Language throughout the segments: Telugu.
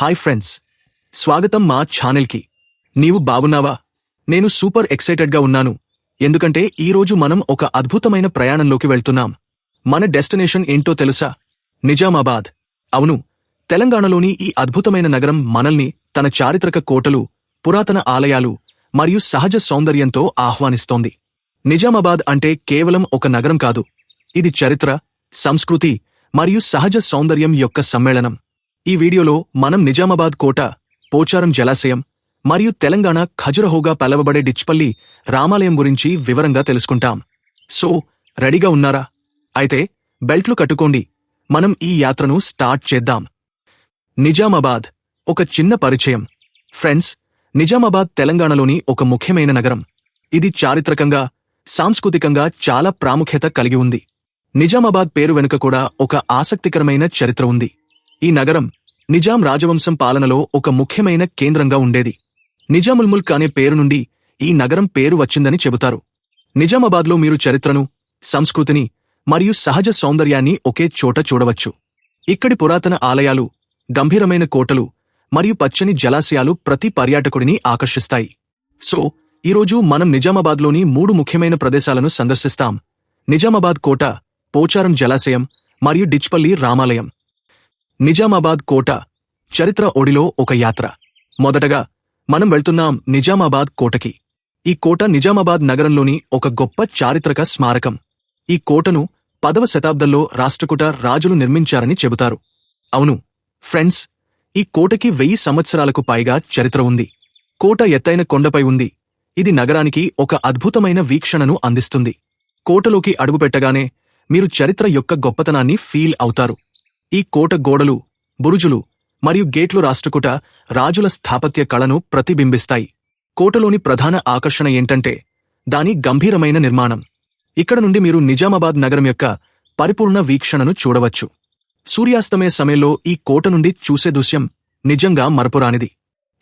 Hi friends. స్వాగతం మా ఛానల్కి. నీవు బాగున్నావా నేను సూపర్ ఎక్సైటెడ్గా ఉన్నాను. ఎందుకంటే ఈరోజు మనం ఒక అద్భుతమైన ప్రయాణంలోకి వెళ్తున్నాం. మన డెస్టినేషన్ ఏంటో తెలుసా? నిజామాబాద్. అవును తెలంగాణలోని ఈ అద్భుతమైన నగరం మనల్ని తన చారిత్రక కోటలు పురాతన ఆలయాలు మరియు సహజ సౌందర్యంతో ఆహ్వానిస్తోంది. నిజామాబాద్ అంటే కేవలం ఒక నగరం కాదు. ఇది చరిత్ర సంస్కృతి మరియు సహజ సౌందర్యం యొక్క సమ్మేళనం. ఈ వీడియోలో మనం నిజామాబాద్ కోట పోచారం జలాశయం మరియు తెలంగాణ ఖజురహోగా పిలవబడే డిచ్పల్లి రామాలయం గురించి వివరంగా తెలుసుకుంటాం. సో రెడీగా ఉన్నారా? అయితే బెల్ట్లు కట్టుకోండి. మనం ఈ యాత్రను స్టార్ట్ చేద్దాం. నిజామాబాద్ ఒక చిన్న పరిచయం. ఫ్రెండ్స్ నిజామాబాద్ తెలంగాణలోని ఒక ముఖ్యమైన నగరం. ఇది చారిత్రకంగా సాంస్కృతికంగా చాలా ప్రాముఖ్యత కలిగి ఉంది. నిజామాబాద్ పేరు వెనుక కూడా ఒక ఆసక్తికరమైన చరిత్ర ఉంది. ఈ నగరం నిజాం రాజవంశం పాలనలో ఒక ముఖ్యమైన కేంద్రంగా ఉండేది. నిజాముల్ ముల్క్ అనే పేరు నుండి ఈ నగరం పేరు వచ్చిందని చెబుతారు. నిజామాబాద్లో మీరు చరిత్రను సంస్కృతిని మరియు సహజ సౌందర్యాన్ని ఒకే చోట చూడవచ్చు. ఇక్కడి పురాతన ఆలయాలు గంభీరమైన కోటలు మరియు పచ్చని జలాశయాలు ప్రతి పర్యాటకుడిని ఆకర్షిస్తాయి. సో ఈరోజు మనం నిజామాబాద్లోని మూడు ముఖ్యమైన ప్రదేశాలను సందర్శిస్తాం. నిజామాబాద్ కోట పోచారం జలాశయం మరియు డిచ్పల్లి రామాలయం. నిజామాబాద్ కోట చరిత్ర ఒడిలో ఒక యాత్ర. మొదటగా మనం వెళ్తున్నాం నిజామాబాద్ కోటకి. ఈ కోట నిజామాబాద్ నగరంలోని ఒక గొప్ప చారిత్రక స్మారకం. ఈ కోటను పదవ శతాబ్దంలో రాష్ట్రకూట రాజులు నిర్మించారని చెబుతారు. అవును ఫ్రెండ్స్ ఈ కోటకి వెయ్యి సంవత్సరాలకు పైగా చరిత్ర ఉంది. కోట ఎత్తైన కొండపై ఉంది. ఇది నగరానికి ఒక అద్భుతమైన వీక్షణను అందిస్తుంది. కోటలోకి అడుగుపెట్టగానే మీరు చరిత్ర యొక్క గొప్పతనాన్ని ఫీల్ అవుతారు. ఈ కోట గోడలు బురుజులు మరియు గేట్లు రాష్ట్రకూట రాజుల స్థాపత్య కళను ప్రతిబింబిస్తాయి. కోటలోని ప్రధాన ఆకర్షణ ఏంటంటే దాని గంభీరమైన నిర్మాణం. ఇక్కడ నుండి మీరు నిజామాబాద్ నగరం యొక్క పరిపూర్ణ వీక్షణను చూడవచ్చు. సూర్యాస్తమయ సమయంలో ఈ కోట నుండి చూసే దృశ్యం నిజంగా మరపురానిది.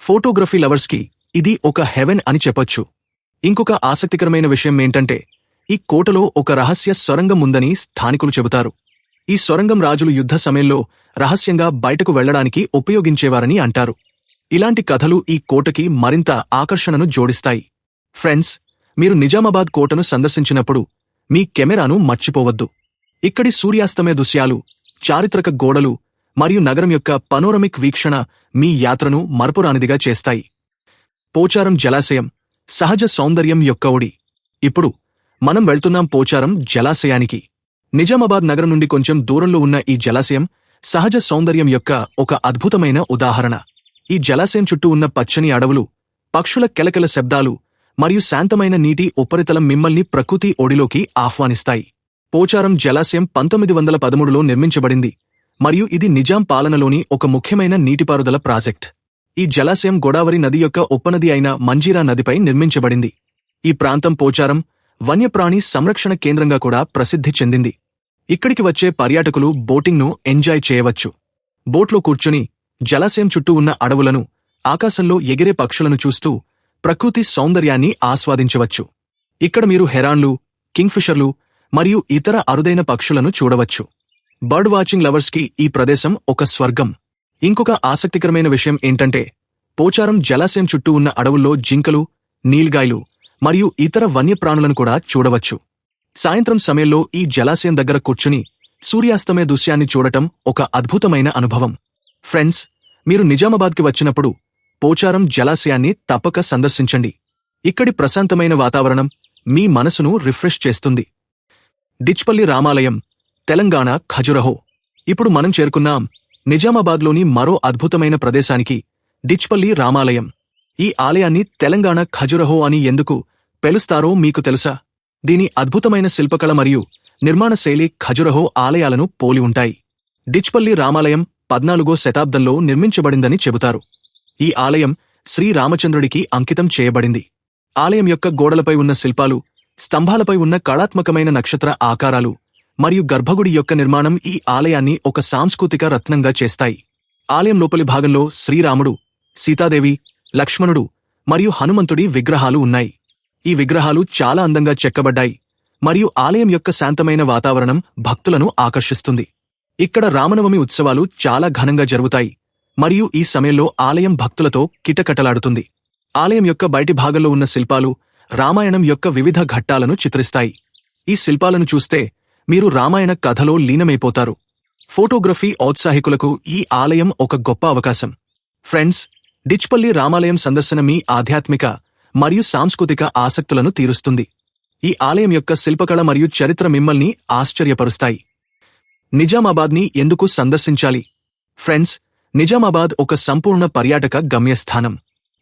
ఫోటోగ్రఫీ లవర్స్కి ఇది ఒక హెవెన్ అని చెప్పొచ్చు. ఇంకొక ఆసక్తికరమైన విషయం ఏంటంటే ఈ కోటలో ఒక రహస్య సొరంగం ఉందని స్థానికులు చెబుతారు. ఈ సొరంగం రాజులు యుద్ధ సమయంలో రహస్యంగా బయటకు వెళ్ళడానికి ఉపయోగించేవారని అంటారు. ఇలాంటి కథలు ఈ కోటకి మరింత ఆకర్షణను జోడిస్తాయి. ఫ్రెండ్స్ మీరు నిజామాబాద్ కోటను సందర్శించినప్పుడు మీ కెమెరాను మర్చిపోవద్దు. ఇక్కడి సూర్యాస్తమయ దృశ్యాలు చారిత్రక గోడలు మరియు నగరం యొక్క పనోరమిక్ వీక్షణ మీ యాత్రను మరపురానిదిగా చేస్తాయి. పోచారం జలాశయం సహజ సౌందర్యం యొక్క ఒడి. ఇప్పుడు మనం వెళ్తున్నాం పోచారం జలాశయానికి. నిజామాబాద్ నగరం నుండి కొంచెం దూరంలో ఉన్న ఈ జలాశయం సహజ సౌందర్యం యొక్క ఒక అద్భుతమైన ఉదాహరణ. ఈ జలాశయం చుట్టూ ఉన్న పచ్చని అడవులు పక్షుల కెలకెల శబ్దాలు మరియు శాంతమైన నీటి ఉపరితలం మిమ్మల్ని ప్రకృతి ఒడిలోకి ఆహ్వానిస్తాయి. పోచారం జలాశయం పంతొమ్మిది వందల పదమూడులో నిర్మించబడింది మరియు ఇది నిజాం పాలనలోని ఒక ముఖ్యమైన నీటిపారుదల ప్రాజెక్ట్. ఈ జలాశయం గోదావరి నది యొక్క ఉపనది అయిన మంజీరా నదిపై నిర్మించబడింది. ఈ ప్రాంతం పోచారం వన్యప్రాణి సంరక్షణ కేంద్రంగా కూడా ప్రసిద్ధి చెందింది. ఇక్కడికి వచ్చే పర్యాటకులు బోటింగ్ను ఎంజాయ్ చేయవచ్చు. బోట్లో కూర్చుని జలాశయం చుట్టూ ఉన్న అడవులను ఆకాశంలో ఎగిరే పక్షులను చూస్తూ ప్రకృతి సౌందర్యాన్ని ఆస్వాదించవచ్చు. ఇక్కడ మీరు హెరాన్లు కింగ్ఫిషర్లు మరియు ఇతర అరుదైన పక్షులను చూడవచ్చు. బర్డ్ వాచింగ్ లవర్స్కి ఈ ప్రదేశం ఒక స్వర్గం. ఇంకొక ఆసక్తికరమైన విషయం ఏంటంటే పోచారం జలాశయం చుట్టూ ఉన్న అడవుల్లో జింకలు నీల్గాయలు మరియు ఇతర వన్యప్రాణులను కూడా చూడవచ్చు. సాయంత్రం సమయంలో ఈ జలాశయం దగ్గర కూర్చుని సూర్యాస్తమయ దృశ్యాన్ని చూడటం ఒక అద్భుతమైన అనుభవం. ఫ్రెండ్స్ మీరు నిజామాబాద్కి వచ్చినప్పుడు పోచారం జలాశయాన్ని తప్పక సందర్శించండి. ఇక్కడి ప్రశాంతమైన వాతావరణం మీ మనసును రిఫ్రెష్ చేస్తుంది. డిచ్పల్లి రామాలయం తెలంగాణ ఖజురహో. ఇప్పుడు మనం చేరుకున్నాం నిజామాబాద్లోని మరో అద్భుతమైన ప్రదేశానికి డిచ్పల్లి రామాలయం. ఈ ఆలయాన్ని తెలంగాణ ఖజురహో అని ఎందుకు పెలుస్తారో మీకు తెలుసా? దీని అద్భుతమైన శిల్పకళ మరియు నిర్మాణ శైలి ఖజురహో ఆలయాలను పోలి ఉంటాయి. డిచ్పల్లి రామాలయం పద్నాలుగో శతాబ్దంలో నిర్మించబడిందని చెబుతారు. ఈ ఆలయం శ్రీరామచంద్రుడికి అంకితం చేయబడింది. ఆలయం యొక్క గోడలపై ఉన్న శిల్పాలు స్తంభాలపై ఉన్న కళాత్మకమైన నక్షత్ర ఆకారాలు మరియు గర్భగుడి యొక్క నిర్మాణం ఈ ఆలయాన్ని ఒక సాంస్కృతిక రత్నంగా చేస్తాయి. ఆలయం లోపలి భాగంలో శ్రీరాముడు సీతాదేవి లక్ష్మణుడు మరియు హనుమంతుడి విగ్రహాలు ఉన్నాయి. ఈ విగ్రహాలు చాలా అందంగా చెక్కబడ్డాయి. మరియు ఆలయం యొక్క శాంతమైన వాతావరణం భక్తులను ఆకర్షిస్తుంది. ఇక్కడ రామనవమి ఉత్సవాలు చాలా ఘనంగా జరుగుతాయి. మరియు ఈ సమయంలో ఆలయం భక్తులతో కిటకటలాడుతుంది. ఆలయం యొక్క బయటి భాగంలో ఉన్న శిల్పాలు రామాయణం యొక్క వివిధ ఘట్టాలను చిత్రిస్తాయి. ఈ శిల్పాలను చూస్తే మీరు రామాయణ కథలో లీనమైపోతారు. ఫోటోగ్రఫీ ఔత్సాహికులకు ఈ ఆలయం ఒక గొప్ప అవకాశం. ఫ్రెండ్స్ డిచ్పల్లి రామాలయం సందర్శన మీ ఆధ్యాత్మిక మరియు సాంస్కృతిక ఆసక్తులను తీరుస్తుంది. ఈ ఆలయం యొక్క శిల్పకళ మరియు చరిత్ర మిమ్మల్ని ఆశ్చర్యపరుస్తాయి. నిజామాబాద్ని ఎందుకు సందర్శించాలి? ఫ్రెండ్స్ నిజామాబాద్ ఒక సంపూర్ణ పర్యాటక గమ్యస్థానం.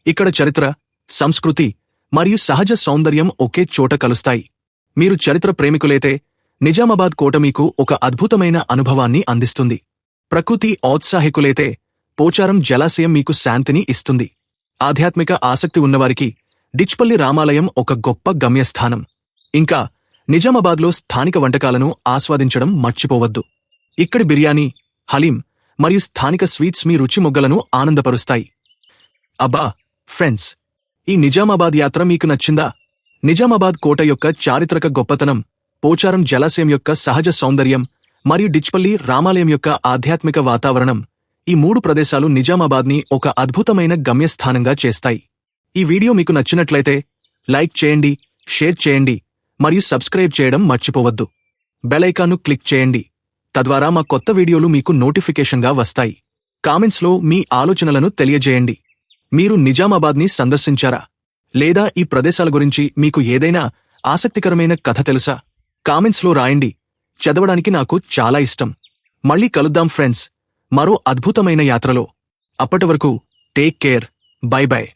ఇక్కడ చరిత్ర సంస్కృతి మరియు సహజ సౌందర్యం ఒకే చోట కలుస్తాయి. మీరు చరిత్ర ప్రేమికులైతే నిజామాబాద్ కోట మీకు ఒక అద్భుతమైన అనుభవాన్ని అందిస్తుంది. ప్రకృతి ఔత్సాహికులైతే పోచారం జలాశయం మీకు శాంతిని ఇస్తుంది. ఆధ్యాత్మిక ఆసక్తి ఉన్నవారికి డిచ్పల్లి రామాలయం ఒక గొప్ప గమ్యస్థానం. ఇంకా నిజామాబాద్లో స్థానిక వంటకాలను ఆస్వాదించడం మర్చిపోవద్దు. ఇక్కడి బిర్యానీ హలీం మరియు స్థానిక స్వీట్స్ మీ రుచి మొగ్గలను ఆనందపరుస్తాయి. అబ్బా ఫ్రెండ్స్ ఈ నిజామాబాద్ యాత్ర మీకు నచ్చిందా? నిజామాబాద్ కోట యొక్క చారిత్రక గొప్పతనం పోచారం జలాశయం యొక్క సహజ సౌందర్యం మరియు డిచ్పల్లి రామాలయం యొక్క ఆధ్యాత్మిక వాతావరణం ఈ మూడు ప్రదేశాలు నిజామాబాద్ని ఒక అద్భుతమైన గమ్యస్థానంగా చేస్తాయి. ఈ వీడియో మీకు నచ్చినట్లయితే లైక్ చేయండి షేర్ చేయండి మరియు సబ్స్క్రైబ్ చేయడం మర్చిపోవద్దు. బెలైకాన్ను క్లిక్ చేయండి. తద్వారా మా కొత్త వీడియోలు మీకు నోటిఫికేషన్గా వస్తాయి. కామెంట్స్లో మీ ఆలోచనలను తెలియజేయండి. మీరు నిజామాబాద్ని సందర్శించారా? లేదా ఈ ప్రదేశాల గురించి మీకు ఏదైనా ఆసక్తికరమైన కథ తెలుసా? కామెంట్స్లో రాయండి. చదవడానికి నాకు చాలా ఇష్టం. మళ్ళీ కలుద్దాం ఫ్రెండ్స్. మరో అద్భుతమైన యాత్రలో. అప్పటి వరకు టేక్ కేర్. By by.